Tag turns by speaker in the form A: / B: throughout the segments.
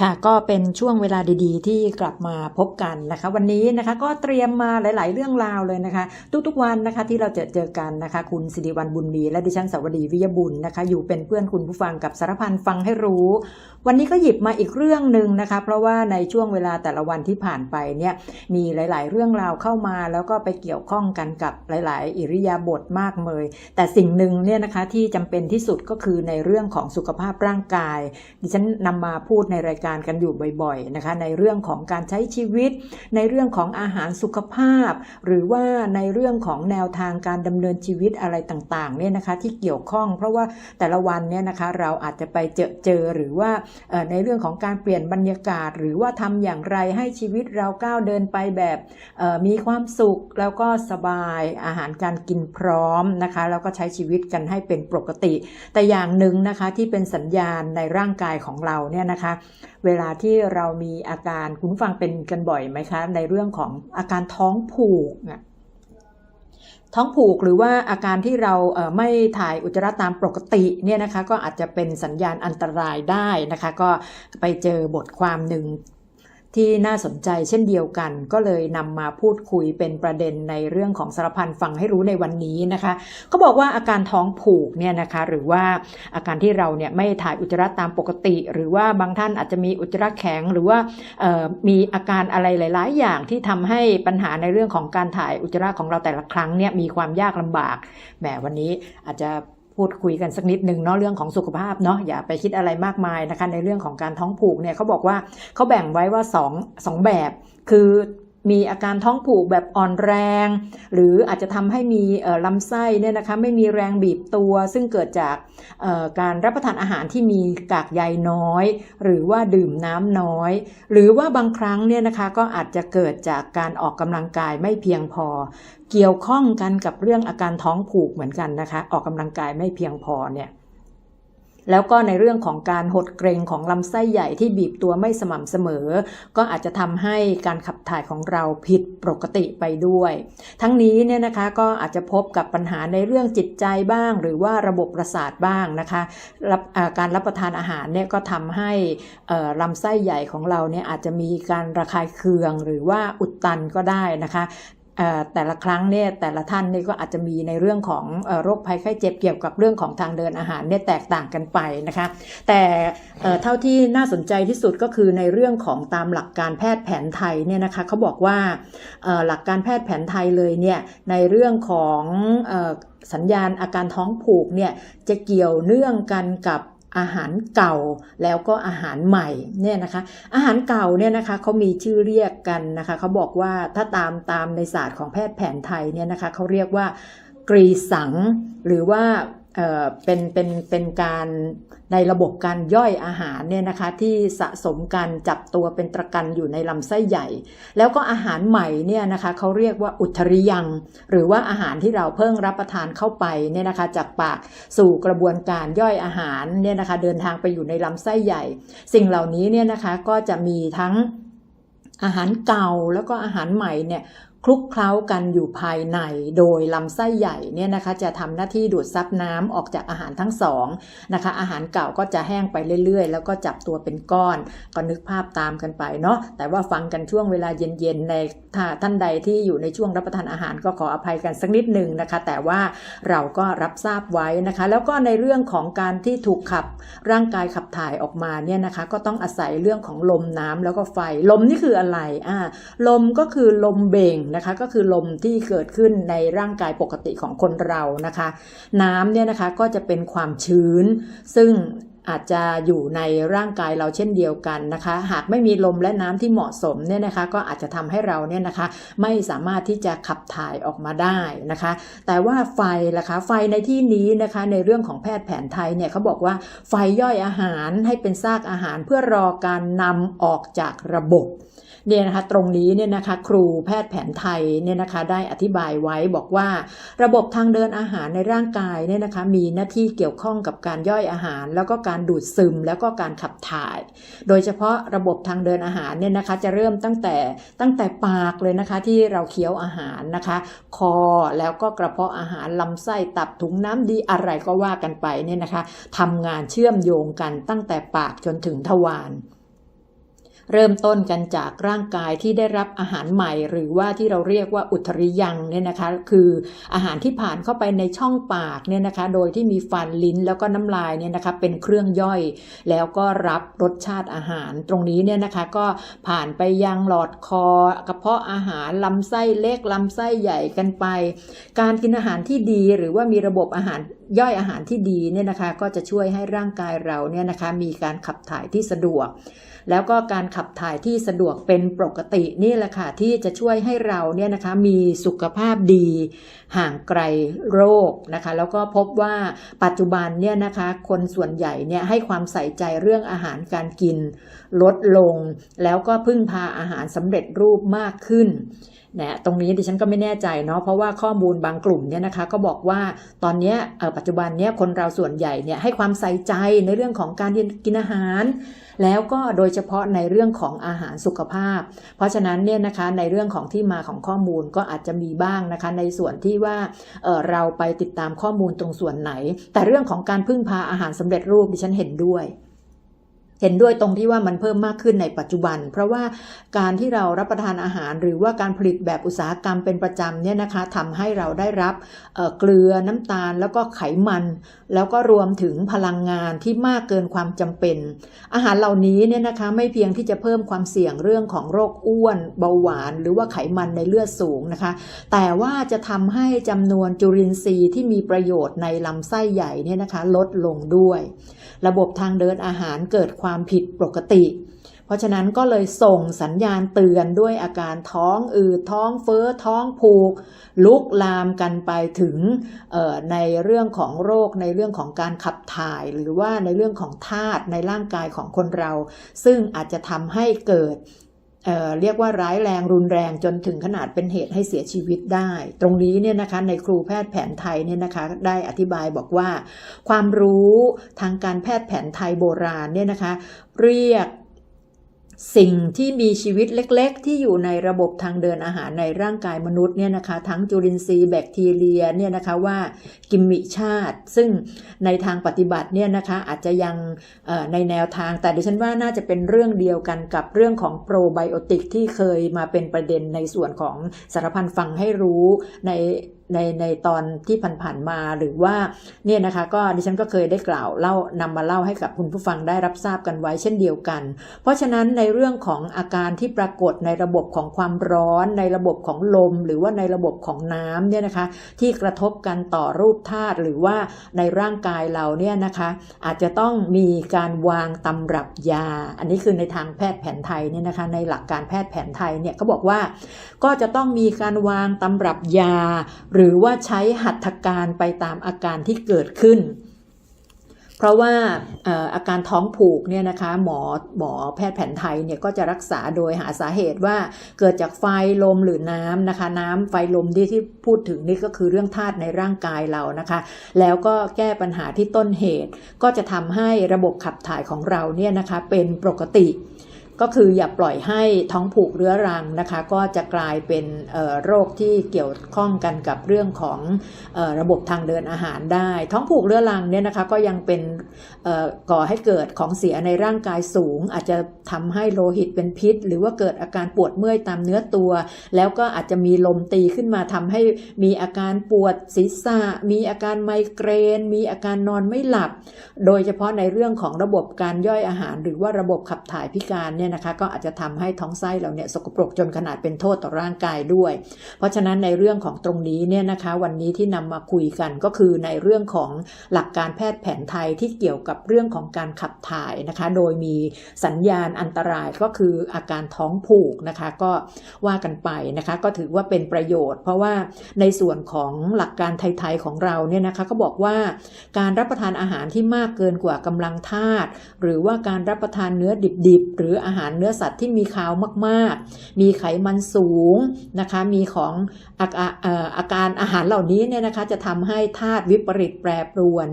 A: ค่ะก็เป็นช่วงเวลาดีๆ ที่กลับมาพบกันนะคะ วันนี้นะคะก็เตรียมมาหลาย ๆ เรื่องราวเลยนะคะ ทุกๆวันนะคะที่เราจะเจอกันนะคะ คุณสิริวัลบุญมีและดิฉันสวัสดีวิยบุญนะคะ อยู่เป็นเพื่อนคุณผู้ฟังกับสารพันฟังให้รู้ วันนี้ก็หยิบมาอีกเรื่องหนึ่งนะคะ เพราะว่าในช่วงเวลาแต่ละวันที่ผ่านไปเนี่ยมีหลาย ๆ เรื่องราวเข้ามา แล้วก็ไปเกี่ยวข้องกันกับหลาย ๆ อิริยาบถมากเมยแต่สิ่งหนึ่งเนี่ยนะคะที่จำเป็นที่สุดก็คือในเรื่องของสุขภาพร่างกาย ดิฉันนำมาพูดในรายการกันอยู่บ่อยๆนะคะ ในเรื่องของการใช้ชีวิต ในเรื่องของอาหารสุขภาพ หรือว่าในเรื่องของแนวทางการดำเนินชีวิตอะไรต่างๆเนี่ยนะคะที่เกี่ยวข้อง เพราะว่าแต่ละวันเนี่ยนะคะเราอาจจะไปเจอเจอหรือว่าในเรื่องของการเปลี่ยนบรรยากาศ หรือว่าทำอย่างไรให้ชีวิตเราก้าวเดินไปแบบมีความสุขแล้วก็สบายอาหารการกินพร้อมนะคะแล้วก็ใช้ชีวิตกันให้เป็นปกติ แต่อย่างหนึ่งนะคะที่เป็นสัญญาณในร่างกายของเราเนี่ยนะคะ เวลาที่เรามีอาการคุณฟังเป็นกันบ่อยไหมคะ ในเรื่องของอาการท้องผูกน่ะท้องผูกหรือว่าอาการที่เราไม่ถ่ายอุจจาระตามปกติเนี่ยนะคะก็อาจจะเป็นสัญญาณอันตรายได้นะคะ ก็ไปเจอบทความหนึ่ง ที่น่าสนใจเช่นเดียวกัน ก็เลยนำมาพูดคุยเป็นประเด็นในเรื่องของสารพันฟังให้รู้ในวันนี้นะคะเขาบอกว่าอาการท้องผูกเนี่ยนะคะหรือว่าอาการที่เราเนี่ยไม่ถ่ายอุจจาระตามปกติ หรือว่าบางท่านอาจจะมีอุจจาระแข็ง หรือว่ามีอาการอะไรหลาย ๆ อย่างที่ทำให้ปัญหาในเรื่องของการถ่ายอุจจาระของเราแต่ละครั้งเนี่ยมีความยากลำบากแหมวันนี้อาจจะ พูดคุยกันสักนิดหนึ่งเนาะเรื่องของสุขภาพเนาะอย่าไปคิดอะไรมากมายนะคะในเรื่องของการท้องผูกเนี่ยเขาบอกว่าเขาแบ่งไว้ว่าสองสองแบบ คือ มีอาการท้องผูกแบบอ่อนแรง หรืออาจจะทำให้มีลำไส้เนี่ยนะคะไม่มีแรงบีบตัว ซึ่งเกิดจากการรับประทานอาหารที่มีกากใยน้อย หรือว่าดื่มน้ำน้อย หรือว่าบางครั้งเนี่ยนะคะก็อาจจะเกิดจากการออกกำลังกายไม่เพียงพอ เกี่ยวข้องกันกับเรื่องอาการท้องผูกเหมือนกันนะคะ ออกกำลังกายไม่เพียงพอเนี่ย แล้วก็ในเรื่องของการหดเกรงของลำไส้ใหญ่ที่บีบตัวไม่สม่ำเสมอ ก็อาจจะทำให้การขับถ่ายของเราผิดปกติไปด้วย ทั้งนี้เนี่ยนะคะก็อาจจะพบกับปัญหาในเรื่องจิตใจบ้าง หรือว่าระบบประสาทบ้างนะคะรับการรับประทานอาหารเนี่ยก็ทำให้ลำไส้ใหญ่ของเราเนี่ยอาจจะมีการระคายเคืองหรือว่าอุดตันก็ได้นะคะ แต่ละครั้งเนี่ยแต่ละท่านนี่ก็อาจจะมีในเรื่องของอโรคภัยไข้เจ็บเกี่ยวกับเรื่องของทางเดินอาหารเนี่ยแตกต่างกันไปนะคะแต่เท่าที่น่าสนใจที่สุดก็คือในเรื่องของตามหลักการแพทย์แผนไทยเนี่ยนะคะเขาบอกว่าหลักการแพทย์แผนไทยเลยเนี่ยในเรื่องของอสัญญาณอาการท้องผูกเนี่ยจะเกี่ยวเนื่องกันกับ อาหารเก่าแล้วก็อาหารใหม่เนี่ยนะคะ อาหารเก่าเนี่ยนะคะเขามีชื่อเรียกกันนะคะเขาบอกว่าถ้าตามตามในศาสตร์ของแพทย์แผนไทยเนี่ยนะคะเขาเรียกว่ากรีสังหรือว่า เป็นเป็นเป็นการในระบบการย่อยอาหารเนี่ยนะคะที่สะสมกันจับตัวเป็นตะกันอยู่ในลำไส้ใหญ่ แล้วก็อาหารใหม่เนี่ยนะคะเขาเรียกว่าอุทริยัง หรือว่าอาหารที่เราเพิ่งรับประทานเข้าไปเนี่ยนะคะจากปากสู่กระบวนการย่อยอาหารเนี่ยนะคะเดินทางไปอยู่ในลำไส้ใหญ่ สิ่งเหล่านี้เนี่ยนะคะก็จะมีทั้งอาหารเก่าแล้วก็อาหารใหม่เนี่ย คลุกเคล้ากันอยู่ภายใน โดยลำไส้ใหญ่เนี่ยนะคะจะทำหน้าที่ดูดซับน้ำออกจากอาหารทั้งสองนะคะ อาหารเก่าก็จะแห้งไปเรื่อยๆ แล้วก็จับตัวเป็นก้อน ก็นึกภาพตามกันไปเนาะแต่ว่าฟังกันช่วงเวลาเย็นๆในถ้าท่านใดที่อยู่ในช่วงรับประทานอาหารก็ขออภัยกันสักนิดหนึ่งนะคะ แต่ว่าเราก็รับทราบไว้นะคะ แล้วก็ในเรื่องของการที่ถูกขับร่างกายขับถ่ายออกมาเนี่ยนะคะ ก็ต้องอาศัยเรื่องของลมน้ำแล้วก็ไฟลมนี่คืออะไรอ่าลมก็คือลมเบ่งนะคะก็คือลมที่เกิดขึ้นในร่างกายปกติของคนเรานะคะ น้ำเนี่ยนะคะก็จะเป็นความชื้น ซึ่ง อาจจะอยู่ในร่างกายเราเช่นเดียวกันนะคะ หากไม่มีลมและน้ำที่เหมาะสมเนี่ยนะคะ ก็อาจจะทำให้เราเนี่ยนะคะ ไม่สามารถที่จะขับถ่ายออกมาได้นะคะ แต่ว่าไฟล่ะคะ ไฟในที่นี้นะคะ ในเรื่องของแพทย์แผนไทยเนี่ยเขาบอกว่าไฟย่อยอาหารให้เป็นซากอาหารเพื่อรอการนำออกจากระบบเนี่ยนะคะตรงนี้เนี่ยนะคะครูแพทย์แผนไทยเนี่ยนะคะได้อธิบายไว้บอกว่า ระบบทางเดินอาหารในร่างกายเนี่ยนะคะมีหน้าที่เกี่ยวข้องกับการย่อยอาหาร แล้วก็การการดูดซึมแล้วก็การขับถ่าย โดยเฉพาะระบบทางเดินอาหารเนี่ยนะคะ จะเริ่มตั้งแต่ตั้งแต่ปากเลยนะคะที่เราเคี้ยวอาหารนะคะ คอแล้วก็กระเพาะอาหารลำไส้ตับถุงน้ำดีอะไรก็ว่ากันไปเนี่ยนะคะทำงานเชื่อมโยงกันตั้งแต่ปากจนถึงทวาร เริ่มต้นกันจากร่างกายที่ได้รับอาหารใหม่ หรือว่าที่เราเรียกว่าอุทริยังเนี่ยนะคะ คืออาหารที่ผ่านเข้าไปในช่องปากเนี่ยนะคะ โดยที่มีฟันลิ้นแล้วก็น้ำลายเนี่ยนะคะเป็นเครื่องย่อย แล้วก็รับรสชาติอาหาร ตรงนี้เนี่ยนะคะก็ผ่านไปยังหลอดคอกระเพาะอาหารลำไส้เล็กลำไส้ใหญ่กันไป การกินอาหารที่ดีหรือว่ามีระบบอาหารย่อยอาหารที่ดีเนี่ยนะคะก็จะช่วยให้ร่างกายเราเนี่ยนะคะมีการขับถ่ายที่สะดวก แล้วก็การขับถ่ายที่สะดวกเป็นปกตินี่แหละค่ะที่จะช่วยให้เราเนี่ยนะคะมีสุขภาพดี ห่างไกลโรคนะคะแล้วก็พบว่าปัจจุบันเนี่ยนะคะคนส่วนใหญ่เนี่ยให้ความใส่ใจเรื่องอาหารการกิน ลดลง แล้วก็พึ่งพาอาหารสำเร็จรูปมากขึ้น นะตรงนี้ดิฉันก็ไม่แน่ใจเนาะเพราะว่าข้อมูลบางกลุ่มเนี่ยนะคะก็บอกว่าตอนนี้ปัจจุบันเนี้ยคนเราส่วนใหญ่เนี่ยให้ความใส่ใจในเรื่องของการกินอาหาร แล้วก็โดยเฉพาะในเรื่องของอาหารสุขภาพ เพราะฉะนั้นเนี่ยนะคะในเรื่องของที่มาของข้อมูลก็อาจจะมีบ้างนะคะในส่วนที่ว่าเเราไปติดตามข้อมูลตรงส่วนไหน แต่เรื่องของการพึ่งพาอาหารสำเร็จรูปดิฉันเห็นด้วย เห็นด้วยตรงที่ว่ามันเพิ่มมากขึ้นในปัจจุบัน เพราะว่าการที่เรารับประทานอาหาร หรือว่าการผลิตแบบอุตสาหกรรมเป็นประจำเนี่ยนะคะทำให้เราได้รับเเกลือน้ำตาลแล้วก็ไขมัน แล้วก็รวมถึงพลังงานที่มากเกินความจำเป็น อาหารเหล่านี้เนี่ยนะคะไม่เพียงที่จะเพิ่มความเสี่ยงเรื่องของโรคอ้วน เบาหวาน หรือว่าไขมันในเลือดสูงนะคะ แต่ว่าจะทำให้จำนวนจุลินทรีย์ที่มีประโยชน์ในลำไส้ใหญ่เนี่ยนะคะลดลงด้วย ระบบทางเดินอาหารเกิดความผิดปกติ เพราะฉะนั้นก็เลยส่งสัญญาณเตือนด้วยอาการท้องอืดท้องเฟ้อท้องผูก ลุกลามกันไปถึงในเรื่องของโรคในเรื่องของการขับถ่าย หรือว่าในเรื่องของธาตุในร่างกายของคนเรา ซึ่งอาจจะทำให้เกิด เเรียกว่าร้ายแรงรุนแรงจนถึงขนาดเป็นเหตุให้เสียชีวิตได้ ตรงนี้เนี่ยนะคะในครูแพทย์แผนไทยเนี่ยนะคะได้อธิบายบอกว่า ความรู้ทางการแพทย์แผนไทยโบราณเนี่ยนะคะเรียก สิ่งที่มีชีวิตเล็กๆ ที่อยู่ในระบบทางเดินอาหารในร่างกายมนุษย์เนี่ยนะคะ ทั้งจุลินทรีย์แบคทีเรียเนี่ยนะคะว่ากิมมิชาติ ซึ่งในทางปฏิบัติเนี่ยนะคะอาจจะยังในแนวทางแต่ดิฉันว่าน่าจะเป็นเรื่องเดียวกันกับเรื่องของโปรไบโอติกที่เคยมาเป็นประเด็นในส่วนของสารพันฟังให้รู้ในในในตอนที่ผ่านๆมาหรือว่าเนี่ยนะคะก็ดิฉันก็เคยได้กล่าวเล่านำมาเล่าให้กับคุณผู้ฟังได้รับทราบกันไว้เช่นเดียวกัน เพราะฉะนั้นในเรื่องของอาการที่ปรากฏในระบบของความร้อน ในระบบของลม หรือว่าในระบบของน้ำเนี่ยนะคะ ที่กระทบกันต่อรูปธาตุหรือว่าในร่างกายเราเนี่ยนะคะอาจจะต้องมีการวางตำรับยา อันนี้คือในทางแพทย์แผนไทยเนี่ยนะคะในหลักการแพทย์แผนไทยเนี่ยเขาบอกว่าก็จะต้องมีการวางตำรับยาหรือว่าใช้หัตถการไปตามอาการที่เกิดขึ้น เพราะว่าอาการท้องผูกเนี่ยนะคะหมอหมอแพทย์แผนไทยเนี่ยก็จะรักษาโดยหาสาเหตุว่าเกิดจากไฟลมหรือน้ำนะคะ น้ำไฟลมที่ที่พูดถึงนี่ก็คือเรื่องธาตุในร่างกายเรานะคะ แล้วก็แก้ปัญหาที่ต้นเหตุ ก็จะทำให้ระบบขับถ่ายของเราเนี่ยนะคะเป็นปกติ ก็คืออย่าปล่อยให้ท้องผูกเรื้อรังนะคะ ก็จะกลายเป็นโรคที่เกี่ยวข้องกันกับเรื่องของอระบบทางเดินอาหารได้ ท้องผูกเรื้อรังเนี่ยนะคะก็ยังเป็นก่อให้เกิดของเสียในร่างกายสูง อาจจะทำให้โลหิตเป็นพิษ หรือว่าเกิดอาการปวดเมื่อยตามเนื้อตัว แล้วก็อาจจะมีลมตีขึ้นมาทำให้มีอาการปวดศีรษะ มีอาการไมเกรน มีอาการนอนไม่หลับ โดยเฉพาะในเรื่องของระบบการย่อยอาหาร หรือว่าระบบขับถ่ายพิการเนี่ยนะคะก็อาจจะทำให้ท้องไส้เราเนี่ยสกปรกจนขนาดเป็นโทษต่อร่างกายด้วย เพราะฉะนั้นในเรื่องของตรงนี้เนี่ยนะคะ วันนี้ที่นำมาคุยกันก็คือในเรื่องของหลักการแพทย์แผนไทยที่เกี่ยวกับเรื่องของการขับถ่ายนะคะ โดยมีสัญญาณอันตรายก็คืออาการท้องผูกนะคะ ก็ว่ากันไปนะคะ ก็ถือว่าเป็นประโยชน์ เพราะว่าในส่วนของหลักการไทยๆของเราเนี่ยนะคะก็บอกว่าการรับประทานอาหารที่มากเกินกว่ากำลังธาตุหรือว่าการรับประทานเนื้อดิบๆหรืออาหารเนื้อสัตว์ที่มีคาวมากๆ มีไขมันสูงนะคะ มีของอาอาอ่อาการอาหารเหล่านี้เนี่ยนะคะจะทำให้ธาตุวิปริตแปรปรวน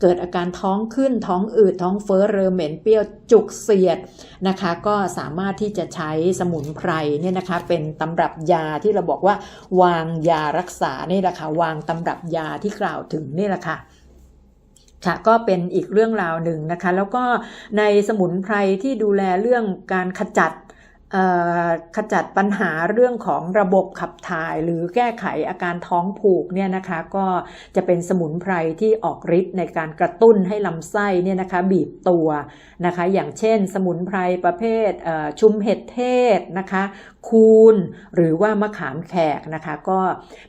A: เกิดอาการท้องขึ้นท้องอืดท้องเฟ้อเรอเหม็นเปรี้ยวจุกเสียดนะคะ ก็สามารถที่จะใช้สมุนไพรเนี่ยนะคะ เป็นตำรับยาที่เราบอกว่าวางยารักษานี่แหละค่ะวางตำรับยาที่กล่าวถึงนี่แหละค่ะ ค่ะก็เป็นอีกเรื่องราวหนึ่งนะคะ แล้วก็ในสมุนไพรที่ดูแลเรื่องการขจัดขจัดปัญหาเรื่องของระบบขับถ่าย หรือแก้ไขอาการท้องผูกเนี่ยนะคะก็จะเป็นสมุนไพรที่ออกฤทธิ์ในการกระตุ้นให้ลำไส้เนี่ยนะคะบีบตัวนะคะ อย่างเช่น สมุนไพรประเภทเอ่อชุมเห็ดเทศนะคะ คูนหรือว่ามะขามแขกนะคะ ก็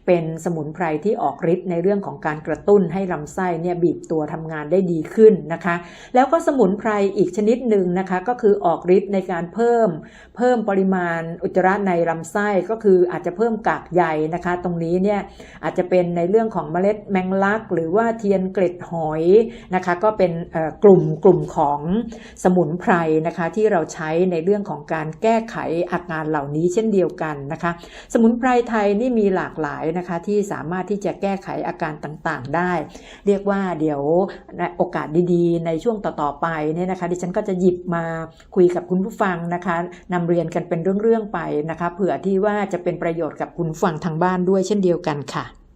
A: เป็นสมุนไพรที่ออกฤทธิ์ในเรื่องของการกระตุ้นให้ลำไส้เนี่ยบีบตัวทำงานได้ดีขึ้นนะคะ แล้วก็สมุนไพรอีกชนิดหนึ่งนะคะก็คือออกฤทธิ์ในการเพิ่ม เพิ่มปริมาณอุจจาระในลำไส้ก็คืออาจจะเพิ่มกากใยนะคะ ตรงนี้เนี่ยอาจจะเป็นในเรื่องของเมล็ดแมงลัก หรือว่าเทียนเกล็ดหอยนะคะ ก็เป็นกลุ่มกลุ่มของสมุนไพรนะคะที่เราใช้ในเรื่องของการแก้ไขอาการเหล่านี้เช่นเดียวกันนะคะ สมุนไพรไทยนี่มีหลากหลายนะคะ ที่สามารถที่จะแก้ไขอาการต่างๆได้ เรียกว่าเดี๋ยวโอกาสดีๆ ในช่วงต่อๆไปเนี่ยนะคะ ดิฉันก็จะหยิบมาคุยกับคุณผู้ฟังนะคะนำเรียนกันเป็นเรื่องๆไปนะคะ เผื่อที่ว่าจะเป็นประโยชน์กับคุณฟังทางบ้านด้วยเช่นเดียวกันค่ะ